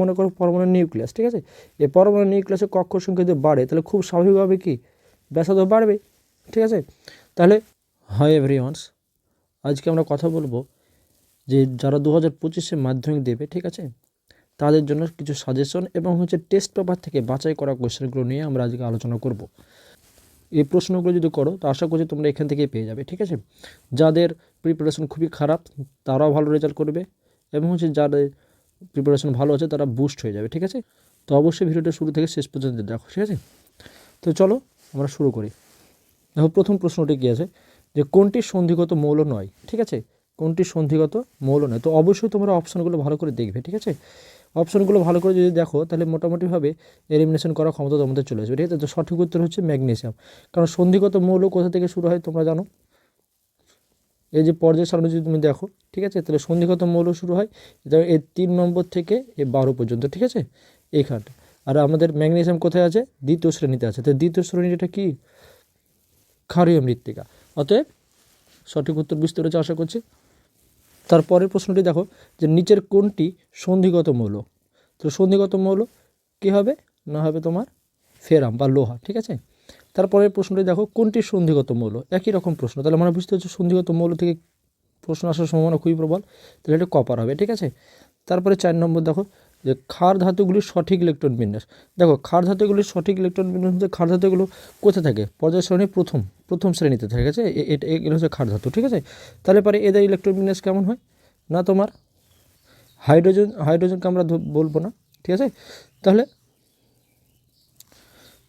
মনে করো পরমাণু নিউক্লিয়াস, ঠিক আছে? এই পরমাণু নিউক্লিয়াসের কক্ষ সংখ্যা যদি বাড়ে, তাহলে খুব স্বাভাবিকভাবে কি? ব্যাসার্ধ বাড়বে, ঠিক আছে? তাহলে হয় এভরিওয়ান্স, আজকে আমরা কথা বলব যে যারা দু হাজার পঁচিশে মাধ্যমিক দেবে, ঠিক আছে? তাদের জন্য কিছু সাজেশন এবং হচ্ছে টেস্ট পেপার থেকে বাছাই করা কোয়েশ্চেনগুলো নিয়ে আমরা আজকে আলোচনা করব। এই প্রশ্নগুলো যদি করো, তো আশা করছি তোমরা এখান থেকেই পেয়ে যাবে, ঠিক আছে? যাদের প্রিপারেশন খুবই খারাপ, তারাও ভালো রেজাল্ট করবে এবং হচ্ছে যাদের প্রিপারেশন ভালো আছে, তারা বুস্ট হয়ে যাবে, ঠিক আছে? তো অবশ্যই ভিডিওটা শুরু থেকে শেষ পর্যন্ত দেখো, ঠিক আছে? তো চলো আমরা শুরু করি। দেখো, প্রথম প্রশ্নটি কী আছে? যে কোনটি সন্ধিগত মৌল নয়, ঠিক আছে? কোনটি সন্ধিগত মৌল নয়? তো অবশ্যই তোমরা অপশানগুলো ভালো করে দেখবে, ঠিক আছে? অপশানগুলো ভালো করে যদি দেখো, তাহলে মোটামুটিভাবে এলিমিনেশন করার ক্ষমতা তোমাদের চলে আসবে, ঠিক আছে? তো সঠিক উত্তর হচ্ছে ম্যাগনেসিয়াম কারণ সন্ধিগত মৌল কোথা থেকে শুরু হয় তোমরা জানো? এই যে পর্যায় সারণী যদি তুমি দেখো, ঠিক আছে? তাহলে সন্ধিগত মৌল শুরু হয় এই তিন নম্বর থেকে এ বারো পর্যন্ত, ঠিক আছে? এইখানটা আর আমাদের ম্যাগনেসিয়াম কোথায় আছে? দ্বিতীয় শ্রেণীতে আছে। তো দ্বিতীয় শ্রেণীটা কি? ক্ষারীয় মৃত্তিকা। অতএব সঠিক উত্তর বুঝতে পেরেছে আশা করছি। তারপরের প্রশ্নটি দেখো, যে নিচের কোনটি সন্ধিগত মৌল। তো সন্ধিগত মৌল কী হবে? না হবে তোমার ফেরাম বা লোহা, ঠিক আছে? তারপরের প্রশ্নটি দেখো, কোনটি সন্ধিগত মৌল? একই রকম প্রশ্ন। তাহলে আমরা বুঝতে হচ্ছে সন্ধিগত মৌল থেকে প্রশ্ন আসার সম্ভাবনা খুবই প্রবল। তাহলে এটা কপার হবে, ঠিক আছে? তারপরে চার নম্বর দেখো, যে ক্ষার ধাতুগুলির সঠিক ইলেকট্রন বিন্যাস। দেখো, ক্ষার ধাতুগুলির সঠিক ইলেকট্রন বিন্যাস হচ্ছে ক্ষার ধাতুগুলো কোথায় থাকে? পর্যায় শ্রেণি প্রথম প্রথম শ্রেণীতে থাকে আছে? এগুলো হচ্ছে ক্ষার ধাতু, ঠিক আছে? তাহলে পরে এদের ইলেকট্রন বিন্যাস কেমন হয়? না তোমার? হাইড্রোজেন, হাইড্রোজেনকে আমরা বলব না, ঠিক আছে? তাহলে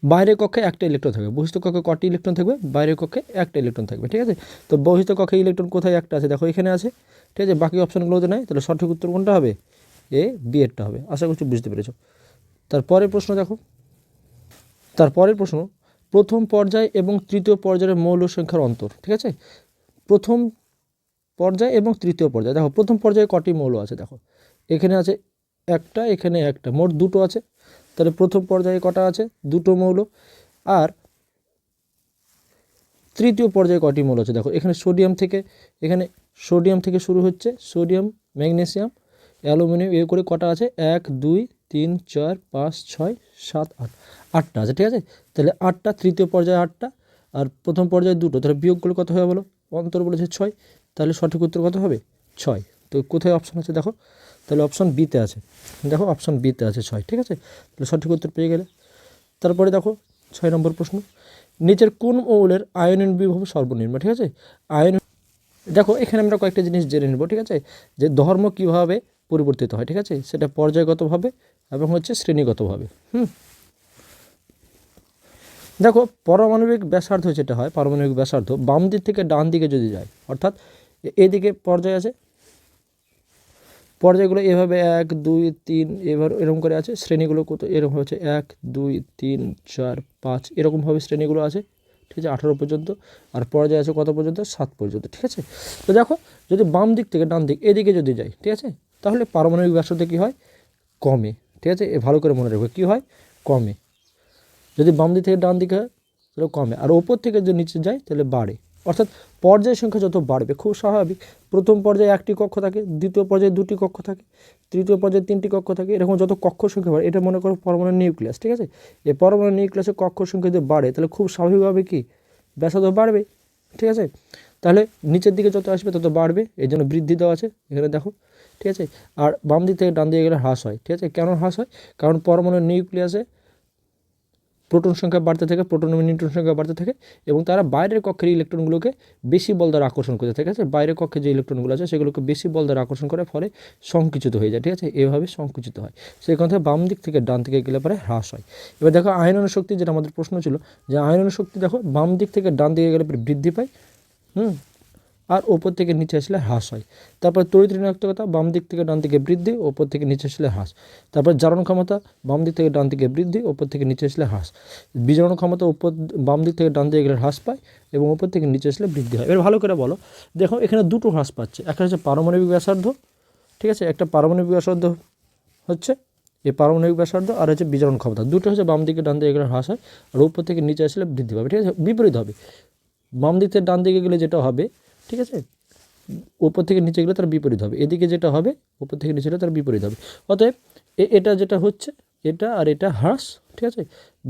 বাইরের কক্ষে একটা ইলেকট্রন থাকবে। বহিস্থ কক্ষে কটি ইলেকট্রন থাকবে? বাইরের কক্ষে একটা ইলেকট্রন থাকবে, ঠিক আছে? তো বহিস্থ কক্ষে ইলেকট্রন কোথায়? একটা আছে, দেখো, এখানে আছে, ঠিক আছে? বাকি অপশানগুলোতে নাই, তাহলে সঠিক উত্তর কোনটা হবে? এ, বি এরটা হবে। আশা করছি বুঝতে পেরেছ। তারপরের প্রশ্ন দেখো। তারপরের প্রশ্ন, প্রথম পর্যায় এবং তৃতীয় পর্যায়ের মৌল সংখ্যার অন্তর, ঠিক আছে? প্রথম পর্যায় এবং তৃতীয় পর্যায়, দেখো, প্রথম পর্যায়ে কটি মৌল আছে, দেখো? এখানে আছে একটা, এখানে একটা, মোট দুটো আছে। তাহলে প্রথম পর্যায়ে কটা আছে? দুটো মৌল। আর তৃতীয় পর্যায়ে কটি মৌল আছে? দেখো, এখানে সোডিয়াম থেকে, এখানে সোডিয়াম থেকে শুরু হচ্ছে সোডিয়াম, ম্যাগনেসিয়াম, অ্যালুমিনিয়াম, এ করে কটা আছে? এক, দুই, তিন, চার, পাঁচ, ছয়, সাত, আট, আটটা আছে, ঠিক আছে? তাহলে আটটা, তৃতীয় পর্যায়ে আটটা, আর প্রথম পর্যায়ে দুটো। তাহলে বিয়োগ করলে কত হবে বলো অন্তর বলেছে ছয়, তাহলে সঠিক উত্তর কত হবে? ছয়। তো কোথায় অপশান আছে? দেখো তাহলে অপশান বিতে আছে। দেখো অপশান বিতে আছে ছয়, ঠিক আছে? তাহলে সঠিক উত্তর পেয়ে গেলে। তারপরে দেখো ছয় নম্বর প্রশ্ন। নিচের কোন মৌলের আয়নিক বিভব সর্বনিম্ন, ঠিক আছে? আয়ন দেখো, এখানে আমরা কয়েকটা জিনিস জেনে নেব, ঠিক আছে? যে ধর্ম কীভাবে পরিবর্তিত হয়, ঠিক আছে? সেটা পর্যায়গতভাবে এবং হচ্ছে শ্রেণীগতভাবে, হুম? দেখো, পারমাণবিক ব্যাসার্ধ যেটা হয়, পারমাণবিক ব্যাসার্ধ বাম দিক থেকে ডান দিকে যদি যায়, অর্থাৎ এদিকে পর্যায় আছে পর্যায়গুলো এভাবে এক, দুই, তিন, এবার এরকম করে আছে, শ্রেণীগুলো কত? এরকম হচ্ছে এক, দুই, তিন, চার, পাঁচ, এরকমভাবে শ্রেণীগুলো আছে, ঠিক আছে? আঠারো পর্যন্ত, আর পর্যায় আছে কত পর্যন্ত? সাত পর্যন্ত, ঠিক আছে? তো দেখো, যদি বাম দিক থেকে ডান দিক, এদিকে যদি যাই, ঠিক আছে? তাহলে পারমাণবিক ব্যাসার্ধ কী হয়? কমে, ঠিক আছে? এ ভালো করে মনে রাখবে কী হয়? কমে। যদি বাম দিক থেকে ডান দিকে হয়, তাহলে কমে। আর ওপর থেকে যদি নিচে যায় তাহলে বাড়ে। অর্থাৎ পর্যায় সংখ্যা যত বাড়বে, খুব স্বাভাবিক। প্রথম পর্যায়ে একটি কক্ষ থাকে, দ্বিতীয় পর্যায়ে দুটি কক্ষ থাকে, তৃতীয় পর্যায়ে তিনটি কক্ষ থাকে, এরকম যত কক্ষ সংখ্যা বাড়ে, এটা মনে করো পরমাণু নিউক্লিয়াস, ঠিক আছে? এই পরমাণু নিউক্লিয়াসের কক্ষ সংখ্যা যদি বাড়ে, তাহলে খুব স্বাভাবিকভাবে কি? ব্যাসার্ধ বাড়বে, ঠিক আছে? তাহলে নিচের দিকে যত আসবে তত বাড়বে এই জন্য বৃদ্ধি দেওয়া আছে, এখানে দেখো, ঠিক আছে? আর বাম দিক থেকে ডান দিকে গেলে হ্রাস হয়, ঠিক আছে? কেন হ্রাস হয়? কারণ পরমাণু নিউক্লিয়াসে প্রোটন সংখ্যা বাড়তে থাকে, প্রোটন এবং নিউট্রন সংখ্যা বাড়তে থাকে এবং তারা বাইরের কক্ষের ইলেকট্রনগুলোকে বেশি বল দ্বারা আকর্ষণ করতে থাকে। আছে বাইরের কক্ষে যে ইলেকট্রনগুলো আছে সেগুলোকে বেশি বল দ্বারা আকর্ষণ করে ফলে সংকুচিত হয়ে যায়, ঠিক আছে? এভাবে সংকুচিত হয়। সেই কথা বাম দিক থেকে ডান দিকে গেলে পরে হ্রাস হয়। এবার দেখো আয়নন শক্তি যেটা আমাদের প্রশ্ন ছিল, যে আয়নন শক্তি দেখো বাম দিক থেকে ডান দিকে গেলে পরে বৃদ্ধি পায়, হুম? আর ওপর থেকে নিচে আসলে হ্রাস হয়। তারপর তড়িৎ ঋণাত্মকতা বাম দিক থেকে ডান দিকে বৃদ্ধি, ওপর থেকে নিচে আসলে হ্রাস। তারপর জারণ ক্ষমতা বাম দিক থেকে ডান দিকে বৃদ্ধি, ওপর থেকে নিচে আসলে হ্রাস। বিজারণ ক্ষমতা উপর, বাম দিক থেকে ডান দিকে গেলে হ্রাস পায় এবং ওপর থেকে নিচে আসলে বৃদ্ধি হয়। এবার ভালো করে বলো, দেখো এখানে দুটো হ্রাস পাচ্ছে। একটা হচ্ছে পারমাণবিক ব্যাসার্ধ, ঠিক আছে? একটা পারমাণবিক ব্যাসার্ধ হচ্ছে এই পারমাণবিক ব্যাসার্ধ আর হচ্ছে বিজারণ ক্ষমতা। দুটো হচ্ছে বাম দিকে ডান দিকে গেলে হ্রাস হয় আর উপর থেকে নিচে আসলে বৃদ্ধি পাবে, ঠিক আছে? বিপরীত হবে। বাম দিক থেকে ডান দিকে গেলে যেটা হবে ঠিক আছে? উপর থেকে নিচে গেলে তার বিপরীত হবে। এদিকে যেটা হবে, উপর থেকে নিচে গেলে তার বিপরীত হবে। অতএব এটা যেটা হচ্ছে, এটা আর এটা হ্রাস, ঠিক আছে?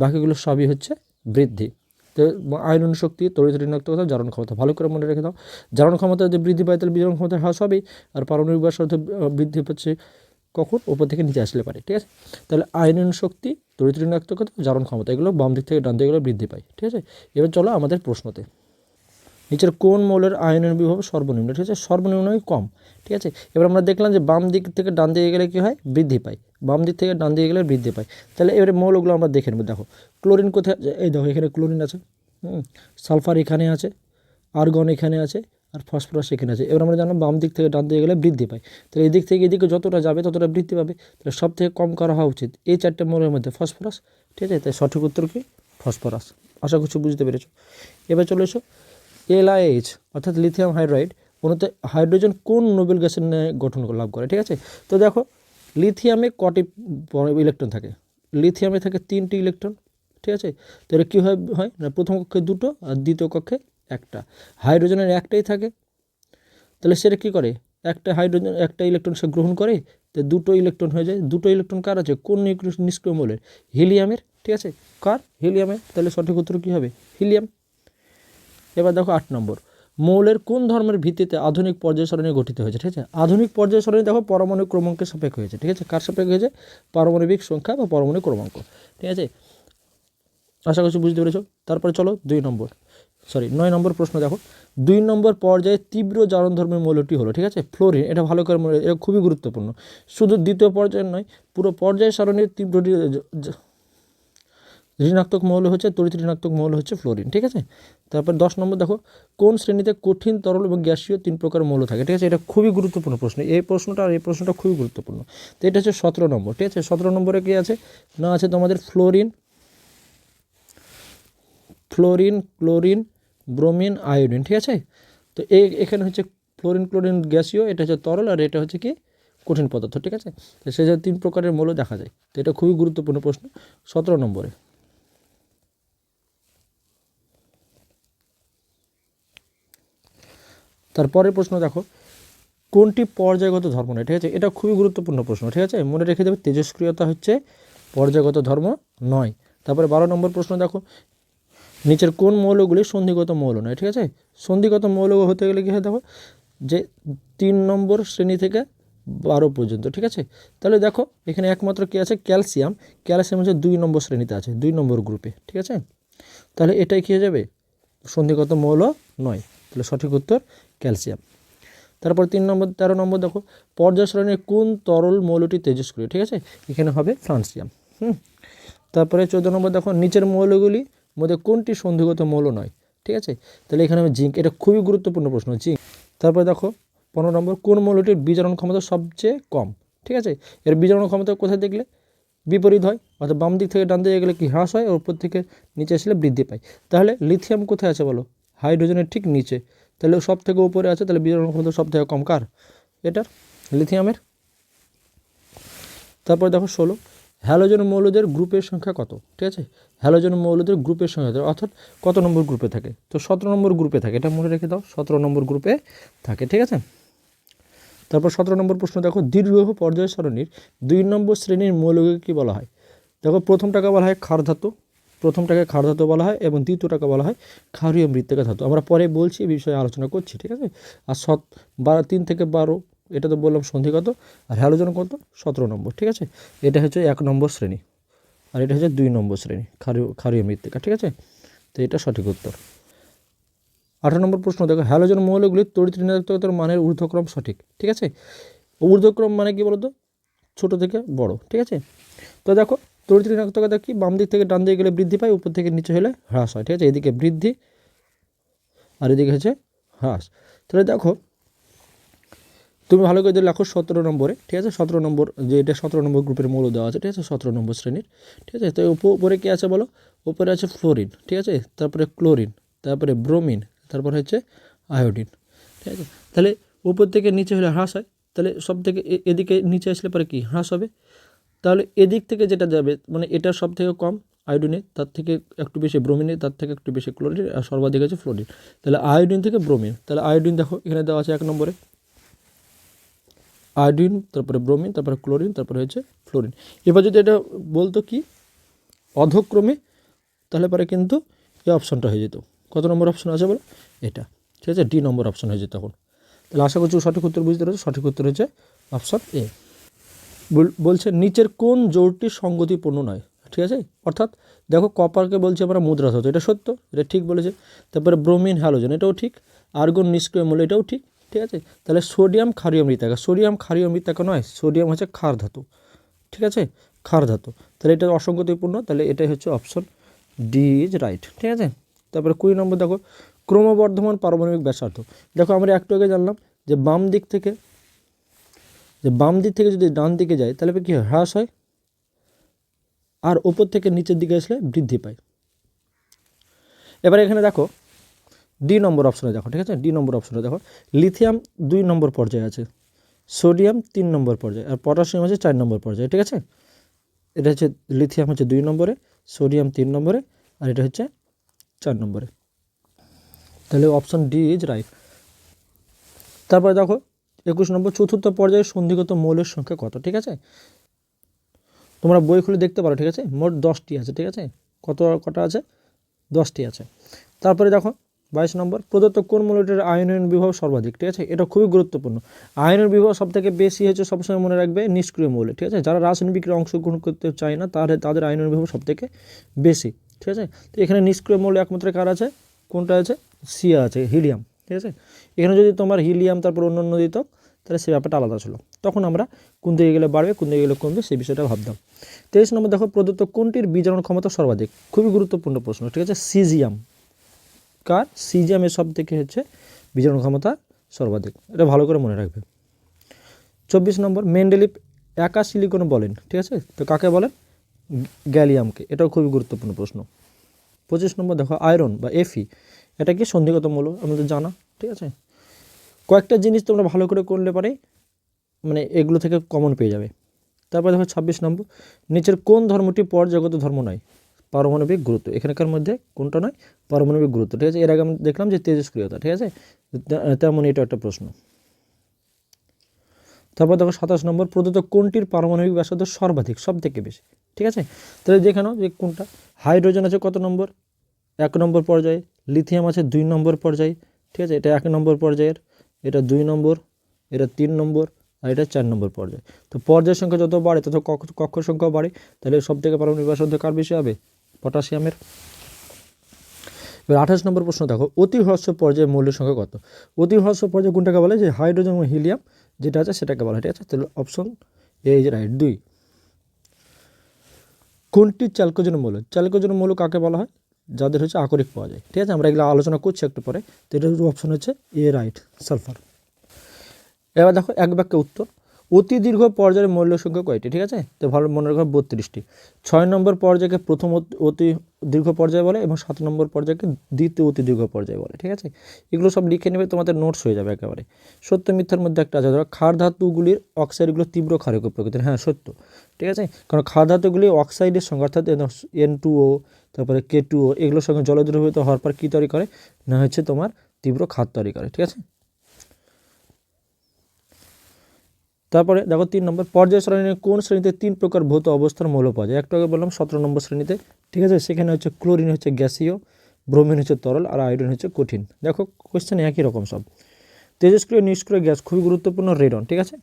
বাকিগুলো সবই হচ্ছে বৃদ্ধি। তো আয়রন শক্তি তড়িৎ ঋণাত্মকতা জারণ ক্ষমতা। ভালো করে মনে রেখে দাও। জারণ ক্ষমতা যদি বৃদ্ধি পায়, তাহলে বিজারণ ক্ষমতা হ্রাস হবেই। আর পারমাণবিক বাস বৃদ্ধি পাচ্ছে কখন? ওপর থেকে নিচে আসলে পারে, ঠিক আছে? তাহলে আয়রন শক্তি তড়িৎ ঋণাত্মকতা জারণ ক্ষমতা, এগুলো বাম দিক থেকে ডান দিকে এগুলো বৃদ্ধি পায়, ঠিক আছে? এবার চলো আমাদের প্রশ্নতে। নিচের কোন মৌলের আয়নন বিভব সর্বনিম্ন? ঠিক আছে সর্বনিম্নই কম, ঠিক আছে? এবার আমরা দেখলাম যে বাম দিক থেকে ডান দিকে গেলে কী হয়? বৃদ্ধি পায়। বাম দিক থেকে ডান দিকে গেলে বৃদ্ধি পায়। তাহলে এবারে মৌলগুলো আমরা দেখে নেব। দেখো, ক্লোরিন কোথায়? এই দেখো, এখানে ক্লোরিন আছে, হুম? সালফার এখানে আছে, আর্গন এখানে আছে, আর ফসফরাস এখানে আছে। এবার আমরা জানো বাম দিক থেকে ডান দিকে গেলে বৃদ্ধি পায়। তাহলে এদিক থেকে এদিকে যতটা যাবে, ততটা বৃদ্ধি পাবে। তাহলে সব থেকে কম করা হওয়া উচিত? এই চারটে মৌলের মধ্যে ফসফরাস, ঠিক আছে? তাই সঠিক উত্তর কি? ফসফরাস। আশা করছি বুঝতে পেরেছ। এবার চলে এসো এলআইএইচ অর্থাৎ লিথিয়াম হাইড্রাইড অনুতে হাইড্রোজেন কোন নোবেল গ্যাসের গঠন লাভ করে, ঠিক আছে? তো দেখো লিথিয়ামে কটি ইলেকট্রন থাকে? লিথিয়ামে থাকে তিনটি ইলেকট্রন ঠিক আছে? তো এটা কীভাবে হয় না, প্রথম কক্ষে দুটো আর দ্বিতীয় কক্ষে একটা। হাইড্রোজেনের একটাই থাকে। তাহলে সেটা কী করে? একটা হাইড্রোজেন একটা ইলেকট্রন সে গ্রহণ করে, তো দুটো ইলেকট্রন হয়ে যায়। দুটো ইলেকট্রন কার আছে? কোন নিষ্ক্রিয় মৌলের? হিলিয়ামের ঠিক আছে? কার? হিলিয়ামের তাহলে সঠিক উত্তর কী হবে? হিলিয়াম এবার দেখো আট নম্বর। মৌলের কোন ধর্মের ভিত্তিতে আধুনিক পর্যায় সারণী গঠিত হয়েছে? ঠিক আছে? আধুনিক পর্যায় সারণী দেখো পরমাণু ক্রমাঙ্কের সাপেক্ষ হয়েছে। ঠিক আছে? কার সাপেক্ষ হয়েছে? পারমাণবিক সংখ্যা বা পরমাণু ক্রমাঙ্ক। ঠিক আছে? আশা করছি বুঝতে পেরেছ? তারপরে চলো দুই নম্বর। সরি, নয় নম্বর প্রশ্ন দেখো। দুই নম্বর পর্যায়ে তীব্র জারণ ধর্মের মৌলটি হলো, ঠিক আছে? ফ্লোরিন। এটা ভালো করে মনে এটা খুবই গুরুত্বপূর্ণ। শুধু দ্বিতীয় পর্যায়ে নয়, পুরো পর্যায় সারণীর তীব্র রি- জ- জ- ঋণাত্মক মৌল হচ্ছে তড়িৎ ঋণাত্মক মৌল হচ্ছে ফ্লোরিন, ঠিক আছে? তারপর দশ নম্বর দেখো, কোন শ্রেণীতে কঠিন তরল এবং গ্যাসীয় তিন প্রকার মৌল থাকে, ঠিক আছে? এটা খুবই গুরুত্বপূর্ণ প্রশ্ন, এই প্রশ্নটা আর এই প্রশ্নটা খুবই গুরুত্বপূর্ণ। তো এটা হচ্ছে সতেরো নম্বর, ঠিক আছে? সতেরো নম্বরে কী আছে? না, আছে তোমাদের fluorine fluorine, chlorine, bromine, iodine, ঠিক আছে? তো এই এখানে হচ্ছে ফ্লোরিন, ক্লোরিন, গ্যাসীয়, এটা হচ্ছে তরল আর এটা হচ্ছে কি? কঠিন পদার্থ, ঠিক আছে? তো সেই তিন প্রকারের মৌল দেখা যায়, তো এটা খুবই গুরুত্বপূর্ণ প্রশ্ন সতেরো নম্বরে। তারপরের প্রশ্ন দেখো, কোনটি পর্যায়গত ধর্ম নয়? ঠিক আছে, এটা খুবই গুরুত্বপূর্ণ প্রশ্ন, ঠিক আছে? মনে রেখে দেবে, তেজস্ক্রিয়তা হচ্ছে পর্যায়গত ধর্ম নয়। তারপরে বারো নম্বর প্রশ্ন দেখো, নিচের কোন মৌলগুলি সন্ধিগত মৌল নয়? ঠিক আছে? সন্ধিগত মৌল হতে গেলে কী হয় দেখো, যে তিন নম্বর শ্রেণি থেকে বারো পর্যন্ত, ঠিক আছে? তাহলে দেখো, এখানে একমাত্র কী আছে? ক্যালসিয়াম। ক্যালসিয়াম হচ্ছে দুই নম্বর শ্রেণীতে আছে, দুই নম্বর গ্রুপে, ঠিক আছে? তাহলে এটাই কী হয়ে যাবে? সন্ধিগত মৌল নয়। তাহলে সঠিক উত্তর ক্যালসিয়াম। তারপর তিন নম্বর, তেরো নম্বর দেখো, পর্যায় সারণীর কোন তরল মৌলটি তেজস্ক্রিয়, ঠিক আছে? এখানে হবে ফ্রান্সিয়াম, হুম? তারপরে চোদ্দ নম্বর দেখো, নিচের মৌলগুলি মধ্যে কোনটি সন্ধিগত মৌল নয়, ঠিক আছে? তাহলে এখানে হবে জিঙ্ক, এটা খুবই গুরুত্বপূর্ণ প্রশ্ন, জিঙ্ক। তারপরে দেখো, পনেরো নম্বর, কোন মৌলটির বিজারণ ক্ষমতা সবচেয়ে কম, ঠিক আছে? এর বিজারণ ক্ষমতা কোথায় দেখলে? বিপরীত হয়, অর্থাৎ বাম দিক থেকে ডান দিকে গেলে কি হ্রাস হয় উপর থেকে নিচে আসলে বৃদ্ধি পায়। তাহলে লিথিয়াম কোথায় আছে বলো? হাইড্রোজেনের ঠিক নিচে। তাহলে সব থেকে উপরে আছে, তাহলে বিজারণ ক্ষমতা সব থেকে কম কার? এটার, লিথিয়ামের। তারপর দেখো ষোলো। হ্যালোজেন মৌলদের গ্রুপের সংখ্যা কত? ঠিক আছে? হ্যালোজেন মৌলদের গ্রুপের সংখ্যা? অর্থাৎ কত নম্বর গ্রুপে থাকে? তো সতেরো নম্বর গ্রুপে থাকে। এটা মনে রেখে দাও, সতেরো নম্বর গ্রুপে থাকে, ঠিক আছে? তারপর সতেরো নম্বর প্রশ্ন দেখো, দীর্ঘ পর্যায় সারণীর দুই নম্বর শ্রেণির মৌলকে কী বলা হয়? দেখো প্রথমটাকে বলা হয় ক্ষার ধাতু প্রথমটাকে ক্ষার ধাতু বলা হয় এবং দ্বিতীয়টাকে বলা হয় ক্ষারীয় মৃত্তিকা ধাতু। আমরা পরে বলছি এই বিষয়ে আলোচনা করছি, ঠিক আছে? আর সত বারো তিন থেকে বারো, এটা তো বললাম সন্ধিগত আর হ্যালোজন কত? সতেরো নম্বর, ঠিক আছে? এটা হচ্ছে এক নম্বর শ্রেণি। আর এটা হচ্ছে দুই নম্বর শ্রেণি, ক্ষারীয় ক্ষারীয় মৃত্তিকা, ঠিক আছে? তো এটা সঠিক উত্তর। আঠারো নম্বর প্রশ্ন, দেখো, হ্যালোজেন মৌলগুলির তড়িৎ ঋণাত্মকতার মানের ঊর্ধ্বক্রম সঠিক, ঠিক আছে? ঊর্ধ্বক্রম মানে কি বলতো? ছোট থেকে বড়, ঠিক আছে? তো দেখো তড়িৎ ঋণাত্মকতা কি বাম দিক থেকে ডান দিকে গেলে বৃদ্ধি পায়, উপর থেকে নিচে হলে হ্রাস হয়, ঠিক আছে? এদিকে বৃদ্ধি আর এদিকে হচ্ছে হ্রাস। তাহলে দেখো, তুমি ভালো করে লেখো সতেরো নম্বরে, ঠিক আছে? সতেরো নম্বর যে এটা সতেরো নম্বর গ্রুপের মৌল দেওয়া আছে, ঠিক আছে? সতেরো নম্বর শ্রেণির, ঠিক আছে? তো উপ- উপরে কী আছে বলো? উপরে আছে ফ্লোরিন ঠিক আছে? তারপরে ক্লোরিন তারপরে ব্রোমিন তারপরে হচ্ছে আয়োডিন ঠিক আছে? তাহলে উপর থেকে নিচে হলে হ্রাস হয়, তাহলে সব থেকে এদিকে নিচে আসলে পরে কি? হ্রাস হবে। তাহলে এদিক থেকে যেটা যাবে মানে এটা সব থেকে কম আয়োডিনে তার থেকে একটু বেশি ব্রোমিনে তার থেকে একটু বেশি ক্লোরিন আর সর্বাধিক আছে ফ্লোরিন তাহলে আয়োডিন থেকে ব্রোমিন তাহলে আয়োডিন দেখো, এখানে দেওয়া আছে এক নম্বরে। আয়োডিন তারপরে ব্রোমিন তারপরে ক্লোরিন তারপরে হচ্ছে ফ্লোরিন এবার যদি এটা বলতো কি, অধক্রমে, তাহলে পরে কিন্তু এই অপশানটা হয়ে যেত। কত নম্বর অপশান আছে বলো? এটা। ঠিক আছে? ডি নম্বর অপশান হয়ে যেত তখন তাহলে আশা করছি সঠিক উত্তর বুঝতে পেরেছ। সঠিক উত্তর হচ্ছে অপশান এ বলছে নিচের কোন জোরটি সঙ্গতিপূর্ণ নয়। ঠিক আছে? অর্থাৎ দেখো কপারকে বলছে আমরা মুদ্রা ধাতু এটা সত্য, এটা ঠিক বলেছে। তারপরে ব্রোমিন হ্যালোজেন, এটাও ঠিক। আর্গন নিষ্ক্রিয় মূল্য এটাও ঠিক। ঠিক আছে? তাহলে সোডিয়াম ক্ষারীয় মৃত্তিকা, সোডিয়াম ক্ষারীয় মৃত্তিকা নয়, সোডিয়াম হচ্ছে ক্ষার ধাতু। ঠিক আছে? ক্ষার ধাতু। তাহলে এটা অসঙ্গতিপূর্ণ, তাহলে এটাই হচ্ছে অপশন ডি ইজ রাইট। ঠিক আছে? তারপরে কুড়ি নম্বর দেখো, ক্রমবর্ধমান পারমাণবিক ব্যাসার্ধ। দেখো আমরা একটু আগে জানলাম যে বাম দিক থেকে যে বাম দিক থেকে যদি ডান দিকে যায়, তাহলে কী হয়? হ্রাস হয়। আর ওপর থেকে নিচের দিকে আসলে বৃদ্ধি পায়। এবার এখানে দেখো, ডি নম্বর অপশনে দেখো, ঠিক আছে? ডি নম্বর অপশনে দেখো, লিথিয়াম দুই নম্বর পর্যায়ে আছে, সোডিয়াম তিন নম্বর পর্যায়ে, আর পটাশিয়াম আছে চার নম্বর পর্যায়ে, ঠিক আছে? এটা হচ্ছে, লিথিয়াম হচ্ছে দুই নম্বরে, সোডিয়াম তিন নম্বরে, আর এটা হচ্ছে চার নম্বরে। তাহলে অপশন ডি ইজ রাইট। তারপরে দেখো একুশ নম্বর চতুর্থ পর্যায়ে সন্ধিগত মৌলের সংখ্যা কত, ঠিক আছে? তোমরা বই খুলে দেখতে পারো, ঠিক আছে? মোট দশটি আছে, ঠিক আছে? কত, কটা আছে? দশটি আছে। তারপরে দেখো, বাইশ নম্বর, প্রদত্ত কোন মৌলটির আয়নন বিভব সর্বাধিক, ঠিক আছে? এটা খুবই গুরুত্বপূর্ণ। আয়নন সব থেকে বেশি হচ্ছে সবসময় মনে রাখবে নিষ্ক্রিয় মৌলে, ঠিক আছে? যারা রাসায়নিক অংশগ্রহণ করতে চায় না, তাহলে তাদের আয়নন সব থেকে বেশি, ঠিক আছে? তো এখানে নিষ্ক্রিয় মৌল একমাত্র কার আছে? কোনটা আছে? সিয়া আছে, হিলিয়াম। ঠিক আছে? এখানে যদি তোমার হিলিয়াম, তারপর অন্য অন্য দিত, তাহলে সে ব্যাপারটা আলাদা ছিল। তখন আমরা কোন দিকে গেলে বাড়বে, কোন দিকে গেলে কমবে, সেই বিষয়টা ভাবতাম। তেইশ নম্বর দেখো, প্রদত্ত কোনটির বীজাণু ক্ষমতা সর্বাধিক? খুবই গুরুত্বপূর্ণ প্রশ্ন, ঠিক আছে? সিজিয়াম। কার? সিজিয়ামের সব থেকে হচ্ছে বীজাণু ক্ষমতা সর্বাধিক। এটা ভালো করে মনে রাখবে। চব্বিশ নম্বর মেন্ডেলিপ একা সিলিকন বলেন, ঠিক আছে? তো কাকে বলেন? গ্যালিয়ামকে। এটাও খুবই গুরুত্বপূর্ণ প্রশ্ন। পঁচিশ নম্বর দেখো, আয়রন বা এফি এটা কি সন্ধিগত মূল্য? আমাদের জানা, ঠিক আছে? কয়েকটা জিনিস তোমরা ভালো করে করলে পারে মানে এগুলো থেকে কমন পেয়ে যাবে। তারপর দেখো ছাব্বিশ নম্বর, নিচের কোন ধর্মটি পর্যাগত ধর্ম নয়? পারমাণবিক গুরুত্ব। এখানকার মধ্যে কোনটা নয়? পারমাণবিক গুরুত্ব। ঠিক আছে? এর আগে আমি দেখলাম যে তেজস্ক্রিয়তা ঠিক আছে? তেমন এটা একটা প্রশ্ন। তারপর দেখো সাতাশ নম্বর, প্রদত্ত কোনটির পারমাণবিক ব্যাসার্ধ সর্বাধিক সব থেকে বেশি? ঠিক আছে? তাহলে দেখে নাও যে কোনটা। হাইড্রোজেন আছে কত নম্বর? এক নম্বর পর্যায়ে। লিথিয়াম আছে দুই নম্বর পর্যায়ে, ঠিক আছে? এটা এক নম্বর পর্যায়ের, এটা দুই নম্বর, এটা তিন নম্বর, আর এটা চার নম্বর পর্যায়ে। তো পর্যায়ের সংখ্যা যত বাড়ে, তত কক্ষ কক্ষ সংখ্যা বাড়ে। তাহলে সব থেকে পারমাণবিক কার বেশি হবে? পটাশিয়ামের। এবার আঠাশ নম্বর প্রশ্ন দেখো অতি হ্রস্ব পর্যায়ে মৌলের সংখ্যা কত? অতি হ্রস্ব পর্যায়ে কোনটাকে বলে? যে হাইড্রোজেন এবং হিলিয়াম যেটা আছে সেটাকে বলা হয়, ঠিক আছে? তাহলে অপশন এ ইজ রাইট দুই। কোনটি চালকোজেন মৌল? চালকোজেন মৌল কাকে বলা হয়? যাদের হচ্ছে আকরিক পাওয়া যায়। ঠিক আছে? আমরা এগুলো আলোচনা করছি একটু পরে। তো এটার অপশন হচ্ছে এ রাইট সালফার এবার দেখো এক বাক্যে উত্তর। অতি দীর্ঘ পর্যায়ের মৌল্য সংখ্যা কয়টি? ঠিক আছে? তো ভালো মনে রাখবে বত্রিশটি। ছয় নম্বর পর্যায়কে প্রথম অতি- দীর্ঘ পর্যায় বলে এবং সাত নম্বর পর্যায়কে দ্বিতীয় অতি দীর্ঘ পর্যায় বলে। ঠিক আছে? এগুলো সব লিখে নেবে, তোমাদের নোটস হয়ে যাবে একেবারে। সত্য মিথ্যার মধ্যে একটা আছে, ধরো ক্ষার ধাতুগুলির অক্সাইডগুলো তীব্র ক্ষারক প্রকৃতির। হ্যাঁ সত্য। ঠিক আছে? কারণ ক্ষার ধাতুগুলি অক্সাইডের সঙ্গে অর্থাৎ এন টু ও তারপরে কে টু ও এগুলোর সঙ্গে জলদ্রবীভূত হওয়ার পর কী তৈরি করে? না হচ্ছে তোমার তীব্র ক্ষার তৈরি করে। ঠিক আছে? তারপরে দেখো তিন নম্বর, পর্যায় শ্রেণির কোন শ্রেণীতে তিন প্রকার ভৌত অবস্থার মৌল পাওয়া যায়? একটু আগে বললাম সতেরো নম্বর শ্রেণীতে, ঠিক আছে? সেখানে হচ্ছে ক্লোরিন হচ্ছে গ্যাসীয়, ব্রোমিন হচ্ছে তরল, আর আয়োডিন হচ্ছে কঠিন। দেখো কোয়েশ্চেন একই রকম সব। তেজস্ক্রিয়, নিষ্ক্রিয় গ্যাস খুবই গুরুত্বপূর্ণ রেডন, ঠিক আছে?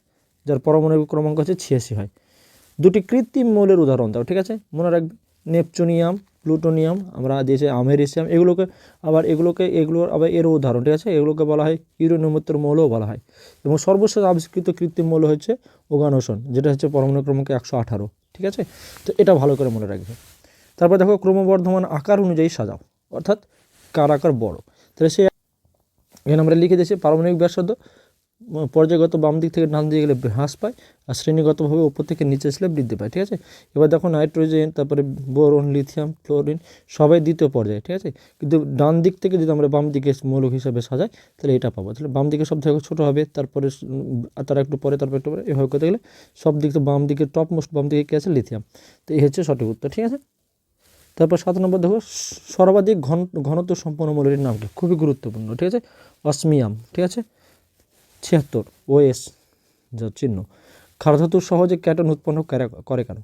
যার পরমাণু ক্রমাঙ্ক হচ্ছে ছিয়াশি হয়। দুটি কৃত্রিম মৌলের উদাহরণ দাও, ঠিক আছে? মনে রাখবে। নেপচুনিয়াম প্লুটোনিয়াম আমরা দেশে আমেরিসিয়াম এগুলোকে আবার এগুলোকে এগুলোর আবার এরও উদাহরণ ঠিক আছে? এগুলোকে বলা হয় ইউরেনিয়ামোত্তর মৌলও বলা হয়। এবং সর্বশেষ আবিষ্কৃত কৃত্রিম মৌল হচ্ছে ওগানোসন যেটা হচ্ছে পরমাণু ক্রমকে একশো আঠারো ঠিক আছে? তো এটা ভালো করে মনে রাখবে। তারপর দেখো ক্রমবর্ধমান আকার অনুযায়ী সাজাও অর্থাৎ কার আকার বড়। তাহলে সে এখানে আমরা লিখে দিয়েছি পারমাণবিক ব্যাসার্ধ উম, পর্যায়গত বাম দিক থেকে ডান দিকে গেলে হ্রাস পায় আর শ্রেণীগতভাবে ওপর থেকে নিচে আসলে বৃদ্ধি পায়, ঠিক আছে? এবার দেখো নাইট্রোজেন, তারপরে বোরন, লিথিয়াম, ক্লোরিন, সবাই দ্বিতীয় পর্যায়ে, ঠিক আছে? কিন্তু ডান দিক থেকে যদি আমরা বাম দিকে মৌলিক হিসাবে সাজাই, তাহলে এটা পাবো। তাহলে বাম দিকে সব থেকে ছোটো হবে, তারপরে তার একটু পরে, তারপর একটু পরে এভাবে করতে গেলে সব দিক থেকে বাম দিকে টপ মোস্ট বাম দিকে কী আছে? লিথিয়াম। তো এই হচ্ছে সঠিক উত্তর, ঠিক আছে? তারপর সাত নম্বর দেখো সর্বাধিক ঘন ঘনত্ব সম্পন্ন মৌলের নাম কি খুবই গুরুত্বপূর্ণ, ঠিক আছে? অসমিয়াম, ঠিক আছে? ছিয়াত্তর, ওএস যা চিহ্ন। ক্ষারধাতু সহজে ক্যাটন উৎপন্ন করে- কেন?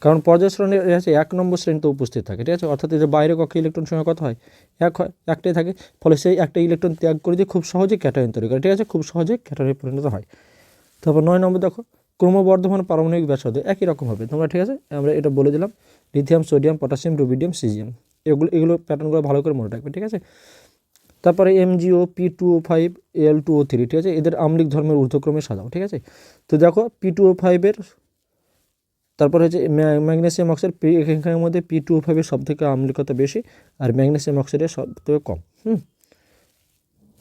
কারণ পর্যায় শ্রেণি আছে এক নম্বর শ্রেণীতে উপস্থিত থাকে, ঠিক আছে? অর্থাৎ এদের বাইরে কক্ষে ইলেকট্রন সংখ্যা কত হয়? এক হয়, একটাই থাকে। ফলে সেই একটা ইলেকট্রন ত্যাগ করে দিয়ে খুব সহজে ক্যাটায়ন তৈরি করে, ঠিক আছে? খুব সহজে ক্যাটায়নে পরিণত হয়। তারপর নয় নম্বর দেখো, ক্রমবর্ধমান পারমাণবিক ব্যাসার্ধ একই রকম হবে, তোমরা ঠিক আছে? আমরা এটা বলে দিলাম, lithium, sodium, potassium, rubidium, caesium. এগুলো এগুলো প্যাটার্নগুলো ভালো করে মনে রাখবে, ঠিক আছে? তারপরে MGO P two O five L two O three ঠিক আছে? এদের আম্লিক ধর্মের ঊর্ধ্বক্রমে সাজাও, ঠিক আছে? তো দেখো পি টু ও ফাইভের তারপর হচ্ছে ম্যা- ম্যাগনেসিয়াম অক্সাইড, পি, এখানকার মধ্যে পি টু ও ফাইভের সব থেকে আম্লিকতা বেশি, আর ম্যাগনেসিয়াম অক্সাইডের সব থেকে কম, হুম?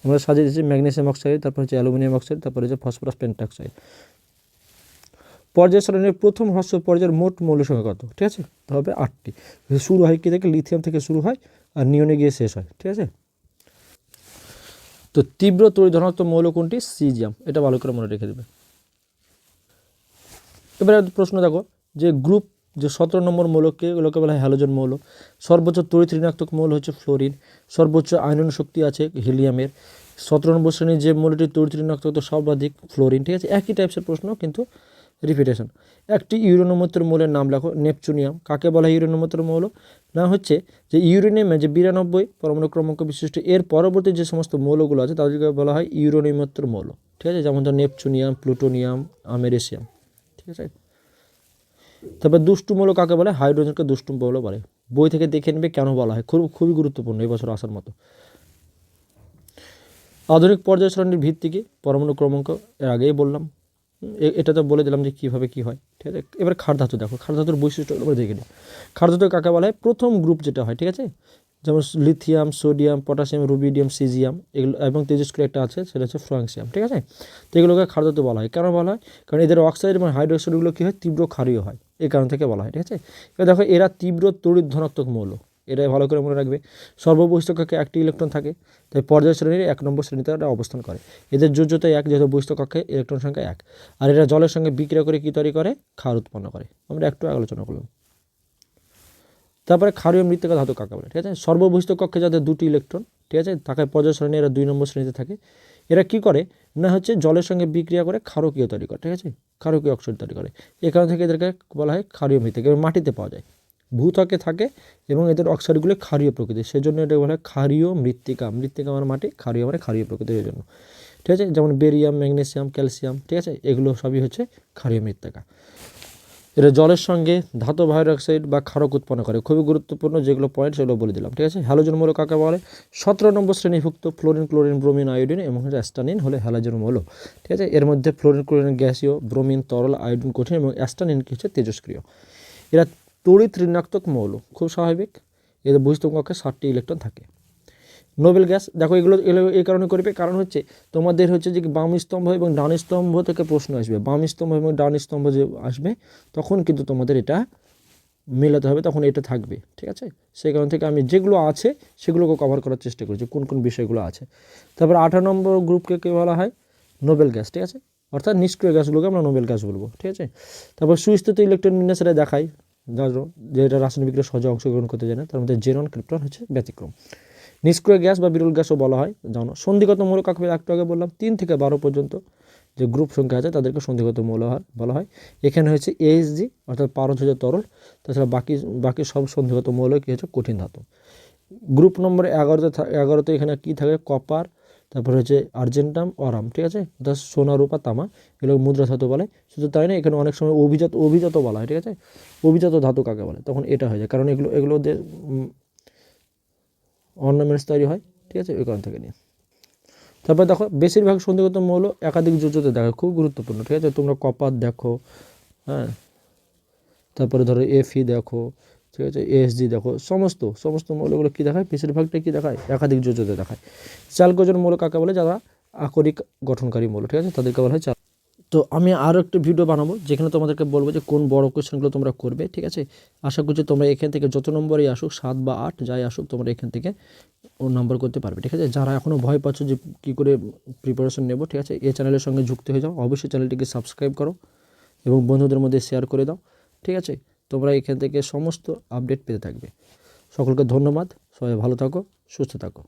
আমরা সাজিয়ে দিচ্ছি ম্যাগনেসিয়াম অক্সাইড, তারপর হচ্ছে অ্যালুমিনিয়াম অক্সাইড, তারপর হচ্ছে ফসফরাস পেন্টাক্সাইড। পর্যায় সারণীর প্রথম হ্রস্ব পর্যায়ের মোট মৌল সংখ্যা কত? ঠিক আছে? হবে আটটি। শুরু হয় কি থেকে? লিথিয়াম থেকে শুরু হয়, আর নিয়নে গিয়ে শেষ হয়, ঠিক আছে? তো তীব্র তড়িধনাত্মক মৌল কোনটি? সিজিয়াম। এটা ভালো করে মনে রেখে দেবে। এবারে প্রশ্ন দেখো, যে গ্রুপ, যে সতেরো নম্বর মৌলকে, এগুলোকে বলা হয় হ্যালোজেন মৌল। সর্বোচ্চ তড়িৎ ঋণাত্মক মৌল হচ্ছে ফ্লোরিন, সর্বোচ্চ আয়নন শক্তি আছে হিলিয়ামের। সতেরো নম্বর শ্রেণির যে মৌলটি তড়িৎ ঋণাত্মক সর্বাধিক ফ্লোরিন, ঠিক আছে? একই টাইপসের প্রশ্ন, কিন্তু রিপিটেশন। একটি ইউরেনোমোত্র মৌলের নাম লেখো, নেপচুনিয়াম। কাকে বলা হয় ইউরেনোমোত্র মৌল? না হচ্ছে যে ইউরেনিয়ামে যে বিরানব্বই পরমাণু ক্রমাঙ্ক বিশিষ্ট, এর পরবর্তী যে সমস্ত মৌলগুলো আছে, তাদেরকে বলা হয় ইউরেনিমোত্র মৌল। ঠিক আছে? যেমন ধর নেপচুনিয়াম, প্লুটোনিয়াম, আমেরিসিয়াম। ঠিক আছে? তারপর দুষ্টু মৌল কাকে বলে? হাইড্রোজেনকে দুষ্টু মৌল বলে। বই থেকে দেখে নেবে কেন বলা হয়। খুব, খুবই গুরুত্বপূর্ণ এই বছর আসার মতো। আধুনিক পর্যায় সারণীর ভিত্তিকে পরমাণু ক্রমাঙ্ক, এর আগেই বললাম। এটা তো বলে দিলাম যে কীভাবে কী হয়, ঠিক আছে? এবার ক্ষার ধাতু দেখো, ক্ষার ধাতুর বৈশিষ্ট্যগুলো আমরা দেখে নিই। ক্ষার ধাতু কাকে বলা হয়? প্রথম গ্রুপ যেটা হয়, ঠিক আছে? যেমন lithium sodium potassium rubidium caesium এগুলো, এবং তেজস্ক্রিয় একটা আছে, সেটা হচ্ছে ফ্রাংসিয়াম ঠিক আছে? তো এগুলোকে ক্ষার ধাতু বলা হয়। কেন বলা হয়? কারণ এদের অক্সাইড এবং হাইড্রোক্সাইডগুলো কী হয়? তীব্র ক্ষারীয় হয় এই কারণ থেকে বলা হয়, ঠিক আছে? এবার দেখো, এরা তীব্র তড়িৎ ধনাত্মক মৌল। এটাই ভালো করে মনে রাখবে। সর্ববহিষ্ঠ কক্ষে একটি ইলেকট্রন থাকে, তাই পর্যায় শ্রেণির এক নম্বর শ্রেণীতে এরা অবস্থান করে। এদের যোজ্যতা এক, যেহেতু বহিষ্ঠ কক্ষে ইলেকট্রন সংখ্যা এক। আর এরা জলের সঙ্গে বিক্রিয়া করে কী তৈরি করে? ক্ষার উৎপন্ন করে। আমরা একটু আলোচনা করলাম। তারপরে ক্ষারীয় মৃত্তিকা ধাতু কাকে বলে? ঠিক আছে? সর্ববহিষ্ঠ কক্ষে যাদের দুটি ইলেকট্রন ঠিক আছে? তাকে পর্যায় শ্রেণি, এরা দুই নম্বর শ্রেণীতে থাকে। এরা কি করে? না হচ্ছে জলের সঙ্গে বিক্রিয়া করে ক্ষারকীয় তৈরি করে, ঠিক আছে? ক্ষারকীয় অক্সাইড তৈরি করে। এই কারণ থেকে এদেরকে বলা হয় ক্ষারীয় মৃত্তিকা মাটিতে পাওয়া যায়। ভূত্বকে থাকে এবং এদের অক্সাইডগুলো ক্ষারীয় প্রকৃতির। সেজন্য এটা বলা হয় ক্ষারীয় মৃত্তিকা। মৃত্তিকা মানে মাটি, ক্ষারীয় মানে ক্ষারীয় প্রকৃতির জন্য। ঠিক আছে? যেমন বেরিয়াম, ম্যাগনেসিয়াম, ক্যালসিয়াম, ঠিক আছে? এগুলো সবই হচ্ছে ক্ষারীয় মৃত্তিকা। এরা জলের সঙ্গে ধাতব হাইড্রোক্সাইড বা ক্ষারক উৎপন্ন করে। খুবই গুরুত্বপূর্ণ যেগুলো পয়েন্ট সেগুলো বলে দিলাম, ঠিক আছে? হ্যালোজেন মৌল কাকে বলে? সতেরো নম্বর শ্রেণীভুক্ত ফ্লোরিন, ক্লোরিন, ব্রোমিন, আয়োডিন এবং অ্যাস্টানিন হলে হ্যালোজেন মৌল ঠিক আছে? এর মধ্যে ফ্লোরিন, ক্লোরিন, গ্যাসীয়, ব্রোমিন, তরল, আয়োডিন কঠিন এবং অ্যাস্টানিন কি হচ্ছে তেজস্ক্রিয়। এরা তড়িৎ ঋণাত্মক মৌল, খুব স্বাভাবিক। এদের বহিষ্ঠ কক্ষে ষাটটি ইলেকট্রন থাকে। নোবেল গ্যাস, দেখো এগুলো এই কারণে করবে। কারণ হচ্ছে তোমাদের হচ্ছে যে বাম স্তম্ভ এবং ডান স্তম্ভ থেকে প্রশ্ন আসবে। বাম স্তম্ভ এবং ডান স্তম্ভ যে আসবে, তখন কিন্তু তোমাদের এটা মেলাতে হবে, তখন এটা থাকবে। ঠিক আছে? সেই কারণ থেকে আমি যেগুলো আছে, সেগুলোকে কভার করার চেষ্টা করছি, কোন কোন বিষয়গুলো আছে। তারপর আঠারো নম্বর গ্রুপকে কে বলা হয়? নোবেল গ্যাস, ঠিক আছে? অর্থাৎ নিষ্ক্রিয় গ্যাসগুলোকে আমরা নোবেল গ্যাস বলব, ঠিক আছে? তারপর সুস্থিত ইলেকট্রন বিন্যাসেরা দেখাই। জানো যে এটা রাসায়নিক বিক্রিয়া সহজে অংশগ্রহণ করতে যায় না তার মধ্যে জেরন, ক্রিপ্টন হচ্ছে ব্যতিক্রম। নিষ্ক্রিয় গ্যাস বা বিরল গ্যাসও বলা হয়। জানো সন্ধিগত মৌল কাকে? একটু আগে বললাম, তিন থেকে বারো পর্যন্ত যে গ্রুপ সংখ্যা আছে, তাদেরকে সন্ধিগত মৌল বলা হয়। এখানে হচ্ছে এইচজি অর্থাৎ পারদ হচ্ছে তরল, তাছাড়া বাকি বাকি সব সন্ধিগত মৌল কী হচ্ছে কঠিন ধাতু। গ্রুপ নম্বর এগারোতে এগারোতে এখানে কী থাকে? কপার তারপর হচ্ছে আর্জেন্টাম অরাম ঠিক আছে? অর্থাৎ সোনা, রূপা, তামা, এগুলো মুদ্রা ধাতু বলে। শুধু তাই না এখানে অনেক সময় অভিজাত অভিজাত বলা হয়, ঠিক আছে? অভিজাত ধাতু কাকে বলে? তখন এটা হয়ে যায়। কারণ এগুলো এগুলো অর্নামেন্টস তৈরি হয়, ঠিক আছে? ওই কারণ থেকে নিয়ে। তারপর দেখো, বেশিরভাগ সন্ধিগত মৌল একাধিক যোজ্যতে দেখো, খুব গুরুত্বপূর্ণ, ঠিক আছে? তোমরা কপার দেখো হ্যাঁ? তারপরে ধরো, এফি দেখো ঠিক আছে এসজি দেখো, সমস্ত সমস্ত মৌলগুলো কী দেখায়? বেশিরভাগটাই কী দেখায়? একাধিক যোজ্যতে দেখায়। চালকোজন মৌল কাকে বলে? যারা আকরিক গঠনকারী মৌল, ঠিক আছে? তাদেরকে বলা হয় চাল। তো আমি আরও একটা ভিডিও বানাবো, যেখানে তোমাদেরকে বলব যে কোন বড় কোয়েশ্চেনগুলো তোমরা করবে, ঠিক আছে? আশা করছি তোমরা এখান থেকে যত নম্বরই আসুক, সাত বা আট, যাই আসুক, তোমরা এখান থেকে ও নাম্বার করতে পারবে, ঠিক আছে? যারা এখনও ভয় পাচ্ছ যে কী করে প্রিপারেশন নেব, ঠিক আছে? এই চ্যানেলের সঙ্গে যুক্ত হয়ে যাও। অবশ্যই চ্যানেলটিকে সাবস্ক্রাইব করো এবং বন্ধুদের মধ্যে শেয়ার করে দাও, ঠিক আছে? তোমরা এখান থেকে সমস্ত আপডেট পেতে থাকবে। সকলকে ধন্যবাদ। সবাই ভালো থাকো সুস্থ থাকো।